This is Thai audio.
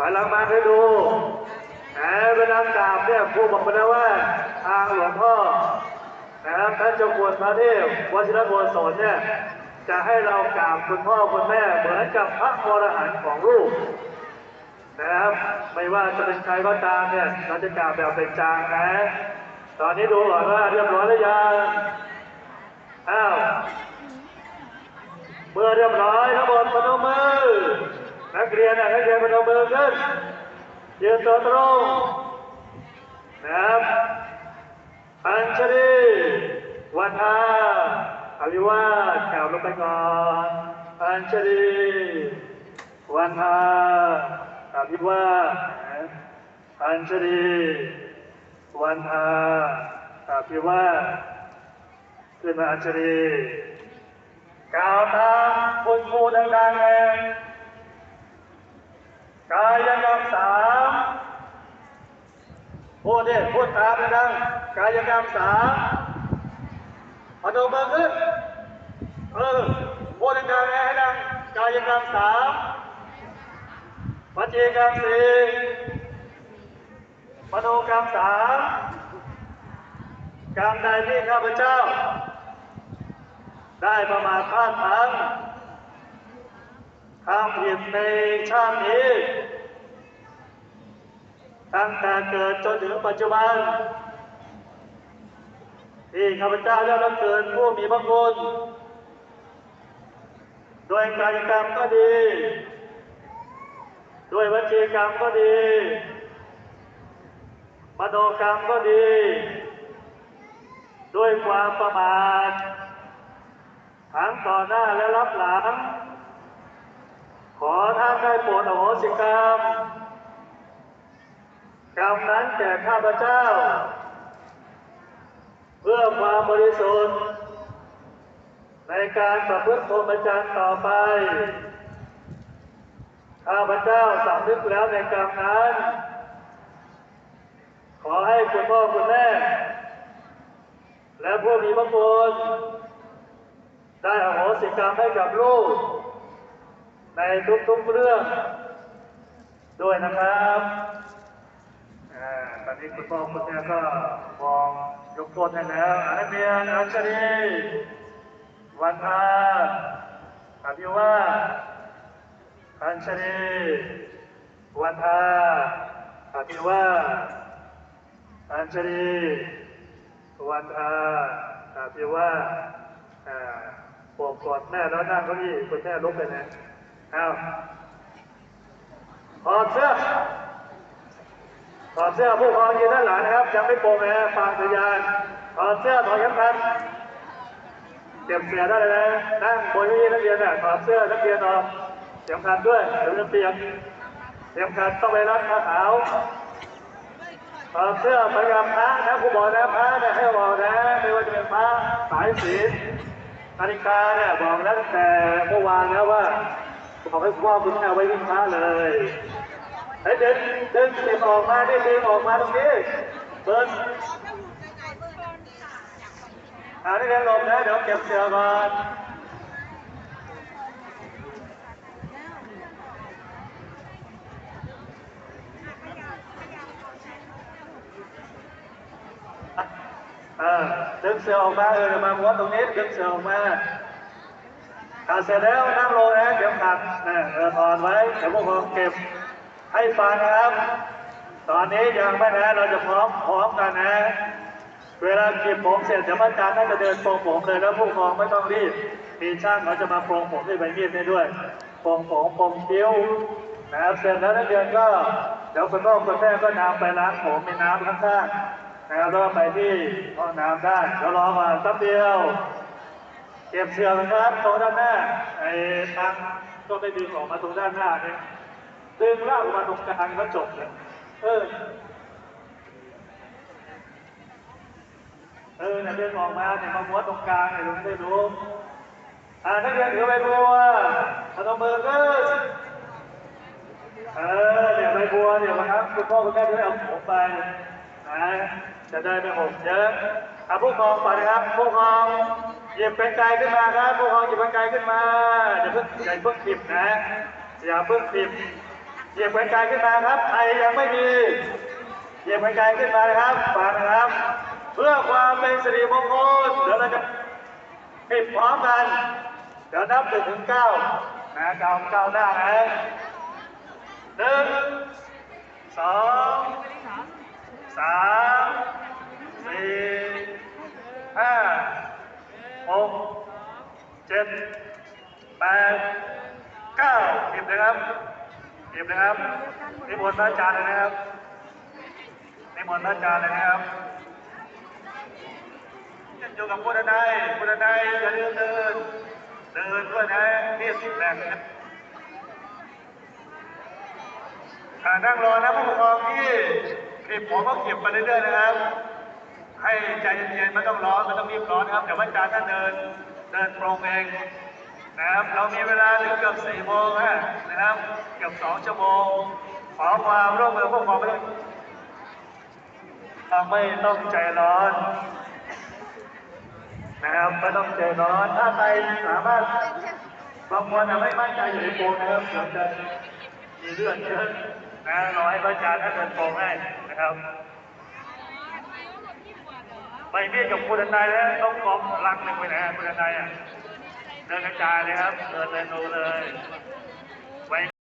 ถอยหลังมาให้ดูแหมเวลากราบเนี่ยครูบอกมาแล้วว่าทางหลวงพ่อนะครับท่านเจ้าคุณพระเทพวชิรโกศลเนี่ยจะให้เรากราบคุณพ่อคุณแม่เหมือนกับพระวรหันต์ของลูกนะครับไม่ว่าจะเป็นใครก็ตามเนี่ยเราจะกล่าวแบบเป็นจางนะ ตอนนี้ดูก่อนว่าเรียบร้อยหรือยังอ้าวเมื่อเรียบร้อยทั้งหมดพนม นักเรียนนักเรียนพนมมือขึ้นยืนตัวตรงนะครับอัญชลีวันทาอภิวาสกล่าวลงไปก่อนอัญชลีวันทาอภิวาสอัญชลีวันทาอภิวาสขึ้นมาอัญชลีกล่าวตามคุณครูดังๆเลย กายกรรมสามพูดดิพูดตามดังกายกรรมสามพนมมือขึ้นเออพูดดังๆให้ดังกายกรรมสามวจีกรรมสี่มโนกรรมสามกรรมใดที่ข้าพเจ้า ได้ประมาทพลาดพลั้ง ทำผิดในชาตินี้ ตั้งแต่เกิดจนถึงปัจจุบัน ที่ข้าพเจ้าได้รับเกิดผู้มีพระคุณโดยกายกรรมก็ดี ด้วยวจีกรรมก็ดีมโนกรรมก็ดี ด้วยความประมาททั้งต่อหน้าและรับหลัง ขอท่านได้โปรดอโหสิกรรม กรรมนั้นแก่ข้าพเจ้า เพื่อความบริสุทธิ์ในการประพฤติพรหมจรรย์ต่อไป ข้าพเจ้าสำนึกแล้วในกรรมนั้น ขอให้คุณพ่อคุณแม่ และผู้มีพระคุณได้อโหสิกรรมให้กับลูก ในทุกๆเรื่องด้วยนะครับตอนนี้คุณพ่อคุณแม่ก็มองยกโทษให้แล้วอาเรียนอัญชลีวันทาอภิวาอัญชลีวันทาอภิวาอัญชลีวันทาอภิวาสอ่าปกกอดแม่แล้วนั่งเก้าอี้คุณแม่ลุกไปนะ เอาถอดเสื้อถอดเสื้อผู้กครองยืนด้านหลังนะครับยังไม่โปร่งนะฟังสัญญาณถอดเสื้อถอดเข็มขัดเก็บเสียได้เลยนะนั่งบนเก้าอี้นักเรียนน่ะถอดเสื้อนักเรียนออกเสียงขัดด้วยเดี๋ยวจะเปียกเสียงขัดต้องไปรัดผ้าขาวถอดเสื้อไปกับพระนะผู้บอกนะพระเนี่ยให้บอกนะไม่ว่าจะเป็นพระสายศีลนาฬิกาเนี่ยบอกแล้วตั้งแต่เมื่อวานแล้วว่า บอกให้คุณพ่อคุณแม่เอาไว้วิ่งพระเลยไอ้ยเดินเดินเก็บออกมาดิดึงออกมาตรงนี้เบิร์นอ่านี่เรียนหลบนะเดี๋ยวเก็บเสือก่อนเออดึงเสือออกมาเออมาม้วนตรงนี้ดึงเสือออกมาอ่า เสร็จแล้วนั่งลงนะเดี๋ยวขัดนะเออถอนไว้เดี๋ยวพวกเราเก็บให้ฟังนะครับ ตอนนี้ยังไม่นะเราจะพร้อมพร้อมกันนะ เวลาเก็บผมเสร็จเดี๋ยวอาจารย์น่าจะเดินโปรงผมเลยแล้วผู้กองไม่ต้องรีบมีช่างเขาจะมาโปรงผมด้วยใบมีดให้ด้วยโปรงผมโปรงคิ้วนะครับเสร็จแล้วนักเรียนก็เดี๋ยวคุณพ่อคุณแม่ก็นำไปล้างผมมีน้ำข้างๆนะครับแล้วไปที่ห้องน้ำได้เดี๋ยวรอมาสักเดียว เก็บเชือกนะครับตรงด้านหน้าไอ้ทางก็ไม่ดึงออกมาตรงด้านหน้าเนี่ยดึงลากออกมาตรงกลางก็จบเลยเออ เออเนี่ยเดินออกมาเนี่ยมาม้วนตรงกลางเนี่ยลุงได้รู้อ่านักเรียนถือใบบัวพนมมือขึ้นเออเนี่ยใบบัวเนี่ยนะครับคุณพ่อคุณแม่ด้วยเอาผมไปนะจะได้ไม่หกเยอะ อะผู้กครองไปนะครับผู้กครองหยิบเป็นไกลขึ้นมาครับผู้กครองหยิบเป็นไกลขึ้นมาอย่าเพิ่งอย่าเพิ่งผิดนะอย่าเพิ่งผิดหเหยียบไกลขึ้นมาครับใครยังไม่มีหยียบไกลขึ้นมานะครับฟังนะครับ เพื่อความเป็นสิริมงคลเดี๋ยวเราจะปิดพร้อมกันเดี๋ยวนับหนึ่งถึงเก้านะเก้าเก้าหน้านะหนึ่งสองสามสี่ ห้าหกเจ็ดแปดเก้าหยิบนะครับหยิบนะครับนิมนต์พระอาจารย์เลยนะครับนิมนต์พระอาจารย์เลยนะครับอยู่กับพุทธนายพุทธนายอย่าลืมเดินเดินด้วยนะนี่สิบแรงนะอ่านั่งรอนะผู้ปกครองที่คลิปผมก็เก็บไปเรื่อยๆนะครับ ให้ใจเย็นๆไม่ต้องร้อนไม่ต้องรีบร้อนนะครับเดี๋ยววันจันทร์ท่านเดินเดินตรงเองนะครับเรามีเวลาถึงเกือบสี่โมงนะครับเกือบสองชั่วโมงขอความร่วมมือพวกผมไม่ต้องไม่ต้องใจร้อนนะครับไม่ต้องใจร้อนถ้าใครสามารถบางคนนะไม่มั่นใจอยู่ในโปรนะครับเดี๋ยวจะมีเลือดเยอะนะรอให้พระอาจารย์ท่านเดินโปรงให้นะครับ ไปเมีกับคุณนายแล้วต้องกองลังหนึ่งไปไหนคุณนายอะเดินกระจายเลยครับเดินเดินดูเลย